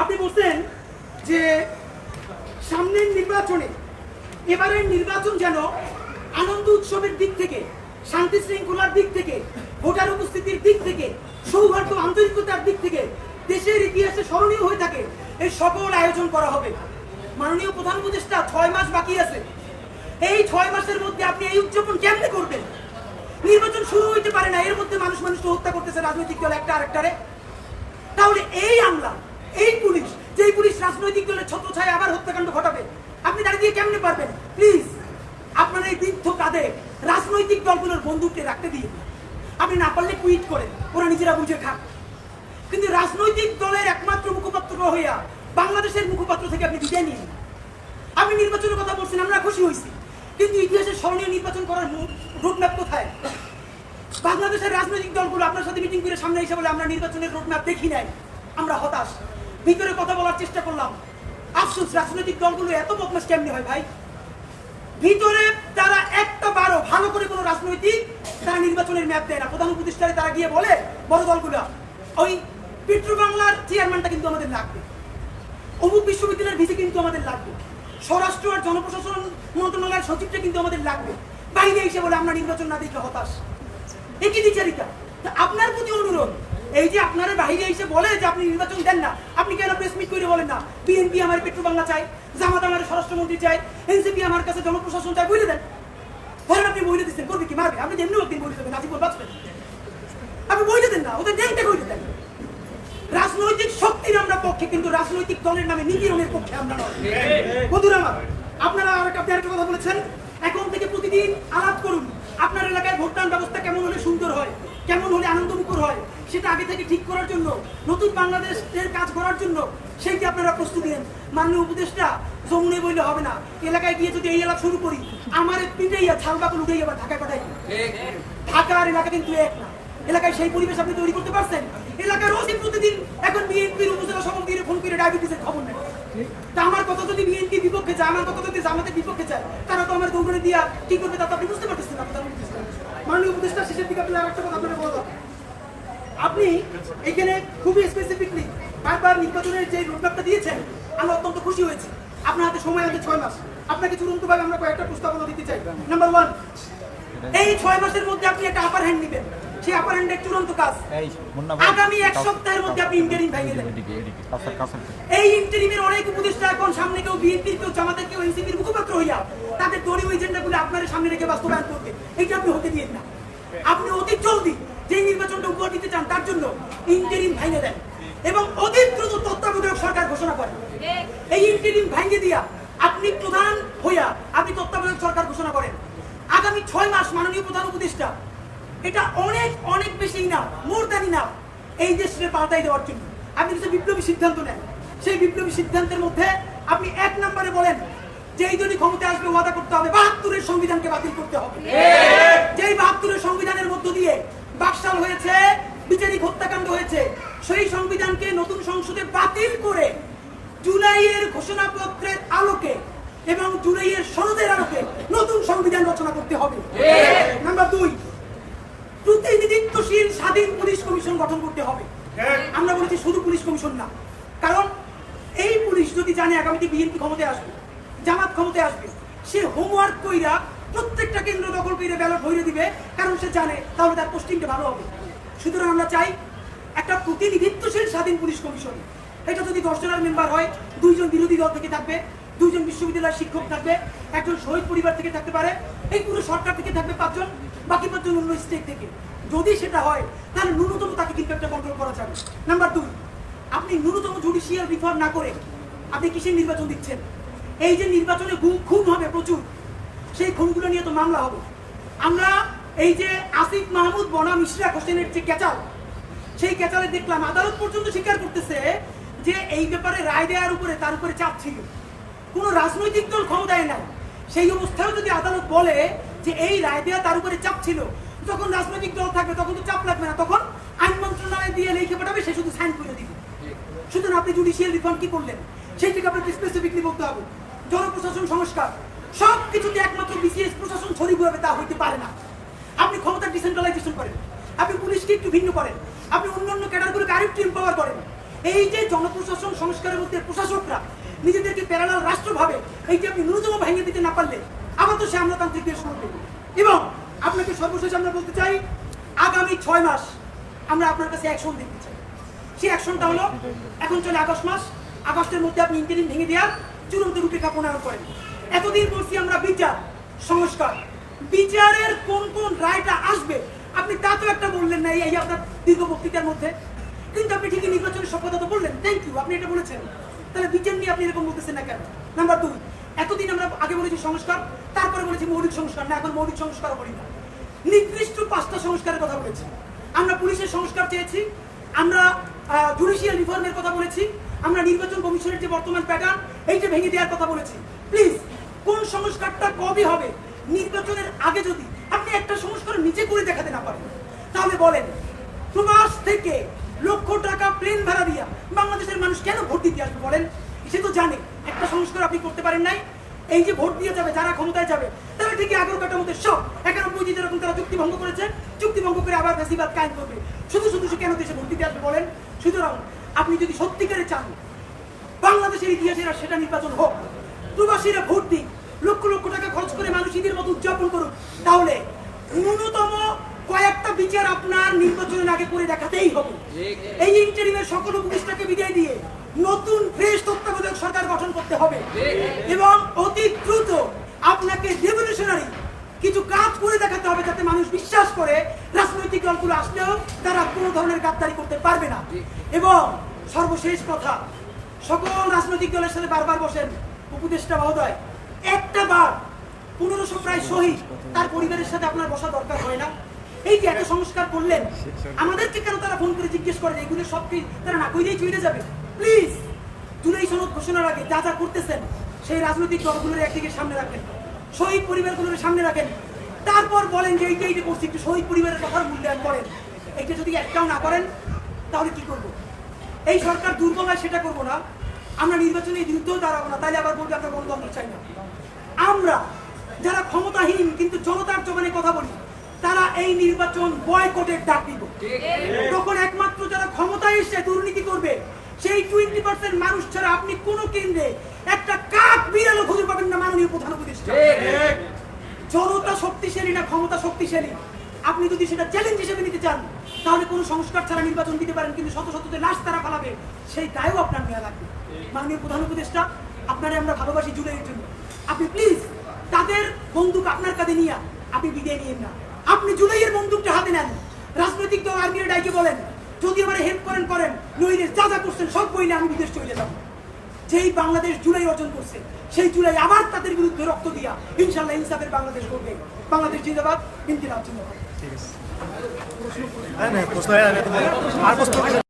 আপনি বলছেন যে সামনের নির্বাচনে, এবারের নির্বাচন যেন আনন্দ উৎসবের দিক থেকে, শান্তি শৃঙ্খলার দিক থেকে, ভোটার উপস্থিতির দিক থেকে, সৌহার্দ্য, আন্তরিকতার দিক থেকে দেশের ইতিহাসে স্মরণীয় হয়ে থাকে, এই সকল আয়োজন করা হবে। মাননীয় প্রধান উপদেষ্টা, ছয় মাস বাকি আছে। এই ছয় মাসের মধ্যে আপনি এই উদযাপন কেমনে করবেন? নির্বাচন শুরু হইতে পারে না, এর মধ্যে মানুষ মানুষকে হত্যা করতেছে, রাজনৈতিক দল একটা আরেকটারে। তাহলে এই আমলা এই পুলিশ, যেই পুলিশ রাজনৈতিক দলের ছত্র ছায় আবার হত্যাকাণ্ড ঘটাবে, আপনি দাঁড়িয়ে দিয়ে কেমনে পারবেন? প্লিজ আপনার এই বৃদ্ধ কাঁধে রাজনৈতিক দলগুলোর বন্দুককে রাখতে দিয়ে। আপনি না পারলে কুইট করেন, ওরা নিজেরা বুঝে খাক। কিন্তু রাজনৈতিক দলের একমাত্র মুখপাত্র হইয়া বাংলাদেশের মুখপাত্র থেকে আপনি বিদায় নিন। আপনি নির্বাচনের কথা বলছেন আমরা খুশি হয়েছি কিন্তু ইতিহাসের স্মরণীয় নির্বাচন করার রোডম্যাপ কোথায়? বাংলাদেশের রাজনৈতিক দলগুলো আপনার সাথে মিটিং করে সামনে এসে বলে, আমরা নির্বাচনের রোডম্যাপ দেখি নাই, আমরা হতাশ। ভিতরে কথা বলার চেষ্টা করলাম। আফসোস, রাজনৈতিক দলগুলো এত বদমাস কেমনি হয় ভাই? ভিতরে তারা একটা বারো ভালো করে কোনো রাজনৈতিক তারা নির্বাচনের ম্যাপ দেয় না। প্রধান উপদেষ্টারে তারা গিয়ে বলে, বড় দলগুলো, ওই পেট্রো বাংলার চেয়ারম্যানটা কিন্তু আমাদের লাগবে। অমুক বিশ্ববিদ্যালয়ের ভিসি কিন্তু আমাদের লাগবে। স্বরাষ্ট্র আর জনপ্রশাসন মন্ত্রণালয়ের সচিবটা কিন্তু আমাদের লাগবে। বাইরে এসে বলে, আমরা নির্বাচন না দেখে হতাশ। একই দ্বিচারিতা তা আপনার প্রতি অনুরোধ? এই যে আপনারা বাইরে এসে বলে যে আপনি নির্বাচন দেন না, আপনি কেন প্রেস মিট করে বলেন না? বিএনপি আমার পেট্রো বাংলা চাই, জামাত আমার স্বরাষ্ট্রমন্ত্রী চাই এনসিপি আমার কাছে জনপ্রশাসন চাই বলে দেন। ধরেন আপনি বইলে দিচ্ছেন, করবে কি, মারবে? আপনি যেমনি একদিন বইলে দেবেন, আজীবন বাঁচবেন। আপনি বইলে দেন না, ওদের দেনতে বইলে দেন। রাজনৈতিক শক্তির আমরা পক্ষে, কিন্তু রাজনৈতিক দলের নামে নিপীড়নের পক্ষে আমরা নয়। বন্ধুরা আমার, আপনারা আর একটা আপনি কথা বলেছেন? এখন থেকে প্রতিদিন আলাপ করুন, আপনার এলাকায় ভোটদান ব্যবস্থা কেমন হলে সুন্দর হয়? কেমন হলে আনন্দমুখর হয়? সেটা আগে থেকে ঠিক করার জন্য, নতুন বাংলাদেশের কাজ করার জন্য সেইটি আপনারা প্রস্তুতি নেন। মাননীয় উপদেষ্টা যমুনে বললে হবে না, এলাকায় গিয়ে যদি এই এলাকা শুরু করি, আমার পিটাইয়া ছাল বাকল উঠেই আবার ঢাকায় পাঠাই ঢাকা আর এলাকা কিন্তু এক না। এলাকায় সেই পরিবেশ আপনি তৈরি করতে পারছেন? এলাকার রোজই প্রতিদিন এখন বিএনপির উপজেলা সভাপতি ফোন করে ডায়াবেটিসের খবর নেয়। তা আমার কথা যদি বিএনপি বিপক্ষে যায়, আমার কথা যদি জামাতের বিপক্ষে যায়, তারা তো আমার দৌড়ে দিয়া কি করবে তা আপনি বুঝতে পারতেছেন না। মাননীয় উপদেষ্টা, শেষের দিকে আপনি আরেকটা কথা আপনাকে বলব। আপনি এখানে খুবই স্পেসিফিকলি বারবার নির্বাচনের যে রোডম্যাপটা দিয়েছেন, আমি অত্যন্ত খুশি হয়েছি। আপনার হাতে সময় আছে ছয় মাস। আপনাকে চূড়ান্তভাবে আমরা কয়েকটা প্রস্তাবনা দিতে চাই। নাম্বার ওয়ান এই ছয় মাসের মধ্যে আপনি একটা আপার হ্যান্ড নেবেন। সেই আপার হ্যান্ডের চূড়ান্ত কাজ। আগামী এক সপ্তাহের মধ্যে আপনি ইন্টারিম ভেঙে দেবেন। এদিকে এদিকে কাছার কাছার এই ইন্টারিমের অনেক উপদেষ্টা এখন সামনে কেউ বিএনপির কেউ জামাতের কেউ এনসিপির মুখপাত্র হইয়া তাদের দলীয় এজেন্ডাগুলো আপনার সামনে রেখে বাস্তবায়ন করবে। এইটা আপনি হতে দিয়েন না। আপনি অতি জলদি যে নির্বাচনটা উপহার দিতে চান তার জন্য ইন্টারিম ভেঙে দেন। এবং অতি দ্রুত তত্ত্বাবধায়ক সরকার ঘোষণা করেন। এই ইন্টারিম ভেঙে দিয়া আপনি প্রধান হইয়া আপনি তত্ত্বাবধায়ক সরকার ঘোষণা করেন। আগামী ছয় মাস মাননীয় প্রধান উপদেষ্টা এটা অনেক অনেক বেশি না মোর দ্যান না এই দেশকে পাল্টাই দেওয়ার জন্য। আপনি কিছু বিপ্লবী সিদ্ধান্ত নেন। সেই বিপ্লবী সিদ্ধান্তের মধ্যে আপনি এক নম্বরে বলেন যে এই যদি ক্ষমতা আসবে ওয়াদা করতে হবে বাহাত্তরের সংবিধানকে বাতিল করতে হবে। যেই বাহাত্তরের সংবিধানের মধ্য দিয়ে বাকশাল হয়েছে বিচারিক হত্যাকাণ্ড হয়েছে সেই সংবিধানকে নতুন সংসদে বাতিল করে জুলাইয়ের ঘোষণাপত্রের আলোকে এবং জুলাইয়ের সনদের আলোকে নতুন সংবিধান রচনা করতে হবে। নাম্বার দুই স্বাধীন পুলিশ কমিশন গঠন করতে হবে। আমরা বলেছি শুধু পুলিশ কমিশন না। কারণ এই পুলিশ যদি জানে আগামীতে বিএনপি ক্ষমতায় আসবে জামাত ক্ষমতায় আসবে সে হোমওয়ার্ক কইরা প্রত্যেকটা কেন্দ্র দখল করে ব্যালট ভরে দিবে। কারণ সে জানে তাহলে তার পোস্টিংটা ভালো হবে। সুতরাং আমরা চাই একটা প্রতিনিধিত্বশীল স্বাধীন পুলিশ কমিশন। এটা যদি দশ জনের মেম্বার হয় দুইজন বিরোধী দল থেকে থাকবে দুইজন বিশ্ববিদ্যালয়ের শিক্ষক থাকবে একজন শহীদ পরিবার থেকে থাকতে পারে এই পুরো সরকার থেকে থাকবে পাঁচজন বাকি পাঁচজন অন্য স্টেট থেকে। যদি সেটা হয়, তাহলে ন্যূনতম তাকে কিন্তু একটা কন্ট্রোল করা যাবে। নাম্বার দুই আপনি ন্যূনতম জুডিশিয়াল রিফর্ম না করে আপনি কিসের নির্বাচন দিচ্ছেন? এই যে নির্বাচনে গু- খুন হবে প্রচুর, সেই খুনগুলো নিয়ে তো মামলা হবে। আমরা এই যে আসিফ মাহমুদ বনাম ইশরাক হোসেনের যে ক্যাচাল, সেই ক্যাচালে দেখলাম আদালত পর্যন্ত স্বীকার করতেছে যে এই ব্যাপারে রায় দেওয়ার উপরে তার উপরে চাপ ছিল। কোনো রাজনৈতিক দল ক্ষমতায় নাই। সেই অবস্থায় যদি আদালত বলে যে এই রায় দেওয়া তার উপরে চাপ ছিল যখন রাজনৈতিক দল থাকবে, তখন তো চাপ লাগবে না। তখন আইন মন্ত্রণালয় দিয়ে লিখে পাঠাবে, সে শুধু সাইন করে দিবে। সুতরাং আপনি জুডিশিয়াল রিফর্ম কি করলেন? সেইটাকে আপনাকে স্পেসিফিকলি বলতে হবে, জনপ্রশাসন সংস্কার। সব কিছুতে একমাত্র বিসিএস প্রশাসন ছড়ি ঘুরাবে তা হইতে পারে না। আপনি ক্ষমতা ডিসেন্ট্রালাইজেশন করেন, আপনি পুলিশকে একটু ভিন্ন করেন, আপনি অন্যান্য ক্যাডারগুলোকে আরেকটু এম্পাওয়ার করেন। এই যে জনপ্রশাসন সংস্কারের মধ্যে প্রশাসকরা নিজেদেরকে প্যারালাল রাষ্ট্র ভাবে, এই যে আপনি ন্যূনতম ভেঙে দিতে না পারলে, আবার তো সে আমলাতান্ত্রিক দেশ করবে। এবং আপনাকে সর্বশেষ আমরা বলতে চাই, আগামী ছয় মাস আমরা আপনার কাছে অ্যাকশন দেখতে চাই। সেই অ্যাকশনটা হলো, এখন চলে আগস্ট মাস। আগস্টের মধ্যে আপনি ইন্টারিম ভেঙে দেওয়ার চূড়ান্ত রূপরেখা প্রণয়ন করেন। এতদিন বলছি আমরা বিচার, সংস্কার। বিচারের কোন কোন রায়টা আসবে, আপনি তা তো একটা বললেন না, এই আপনার দীর্ঘ বক্তৃতার মধ্যে। কিন্তু আপনি ঠিকই নির্বাচনের সফলতা তো বললেন। থ্যাংক ইউ আপনি এটা বলেছেন। তাহলে বিচার নিয়ে আপনি এরকম বলতেছেন না কেন? নাম্বার দুই এতদিন আমরা আগে বলেছি সংস্কার, তারপরে বলেছি মৌলিক সংস্কার। না, এখন মৌলিক সংস্কার করি না। নির্দিষ্ট পাঁচটা সংস্কারের কথা বলেছি। আমরা পুলিশের সংস্কার চেয়েছি, আমরা জুডিশিয়াল রিফর্মের কথা বলেছি, আমরা নির্বাচন কমিশনের যে বর্তমান প্যাটার্ন এইটা ভেঙে দেওয়ার কথা বলেছি। প্লিজ কোন সংস্কারটা কবে হবে? নির্বাচনের আগে যদি আপনি একটা সংস্কার নিচে করে দেখাতে না পারেন, তাহলে বলেন, প্রবাস থেকে লক্ষ টাকা প্লেন ভাড়া দিয়া বাংলাদেশের মানুষ কেন ভোট দিতে আসবে বলেন? সে তো জানে, একটা সংস্কার আপনি করতে পারেন নাই এই যে ভোট দিয়ে যাবে যারা ক্ষমতায় যাবে তারা ঠিকই আগের কাটার সব। একানব্বই যেরকম তারা চুক্তি ভঙ্গ করেছে চুক্তি ভঙ্গ করে আবার বেশিরভাগ কায়েম করবে। শুধু শুধু কেন দেশে ভোট দিতে আসবে বলেন? সুতরাং আপনি যদি সত্যিকারে চান বাংলাদেশের ইতিহাসে সেটা নির্বাচন হোক প্রবাসীরা ভোট দিক লক্ষ লক্ষ টাকা খরচ করে মানুষ ঈদের মতো উদযাপন করুক তাহলে ন্যূনতম কয়েকটা বিচার আপনার নির্বাচনের আগে করে দেখাতেই হবে। এই ইন্টারিমের সকল উপদেষ্টাকে বিদায় দিয়ে নতুন ফ্রেশ তত্ত্বাবধায়ক সরকার গঠন করতে হবে এবং অতি দ্রুত আপনাকে রেভলিউশনারি কিছু কাজ করে দেখাতে হবে যাতে মানুষ বিশ্বাস করে রাজনৈতিক দলগুলো আসলেও তারা কোনো ধরনের গাদ্দারি করতে পারবে না। এবং সর্বশেষ কথা সকল রাজনৈতিক দলের সাথে বারবার বসেন উপদেষ্টা মহোদয়। একটা বার পনেরোশো প্রায় শহীদ তার পরিবারের সাথে আপনার বসা দরকার হয় না। এই যে এত সংস্কার করলেন আমাদেরকে কেন তারা ফোন করে জিজ্ঞেস করে যে এগুলো সব কি তারা না কইলেই চলে যাবে? প্লিজ জুলাই সনদ ঘোষণার আগে যা যা করতেছেন সেই রাজনৈতিক দলগুলোর একদিকে সামনে রাখেন। শহীদ পরিবারগুলোর সামনে রাখেন। তারপর বলেন যে এইটা এইটা করছি একটু শহীদ পরিবারের কথার মূল্যায়ন করেন। এইটা যদি একটাও না করেন তাহলে কি করব? এই সরকার দুর্বল হয় সেটা করব না। আমরা নির্বাচনে বিরুদ্ধেও দাঁড়াবো না তাইলে আবার বলবে আমরা গণতন্ত্র চাই না। আমরা যারা ক্ষমতাহীন কিন্তু জনতার জমানে কথা বলি তারা এই নির্বাচন বয়কটের ডাক দিব। তখন একমাত্র যারা ক্ষমতায় এসে দুর্নীতি করবে সেই টোয়েন্টি পার্সেন্ট মানুষ ছাড়া আপনি কোন কেন্দ্রে একটা কাক বিড়ালও খুঁজে পাবেন না মাননীয় প্রধান উপদেষ্টা। জনতা শক্তিশালী না ক্ষমতা শক্তিশালী? আপনি যদি সেটা চ্যালেঞ্জ হিসেবে নিতে চান তাহলে কোনো সংস্কার ছাড়া নির্বাচন দিতে পারেন, কিন্তু শত শত যে লাশ তারা পালাবে সেই দায়ও আপনার নেওয়া লাগবে। মাননীয় প্রধান উপদেষ্টা, আপনারে আমরা ভালোবাসি জুলাইয়ের জন্য। আপনি প্লিজ তাদের বন্দুক আপনার কাঁধে নিয়ে আপনি বিদায় নিয়েন না। আপনি জুলাইয়ের বন্দুকটা হাতে নেন। রাজনৈতিক দল আর্মির ডাইকে বলেন, যদি আমার হেল্প করেন করেন। নইলে যা যা করছেন, সব বইলে আমি বিদেশ চলে যাব। যেই বাংলাদেশ জুলাই অর্জন করছে, সেই জুলাই আবার তাদের বিরুদ্ধে রক্ত দিয়া ইনশাল্লাহ ইনসাফের বাংলাদেশ করবে বাংলাদেশ জিন্দাবাদ ইন্দিরা জিন্দাবাদ। নাই না প্রশ্ন আর প্রশ্ন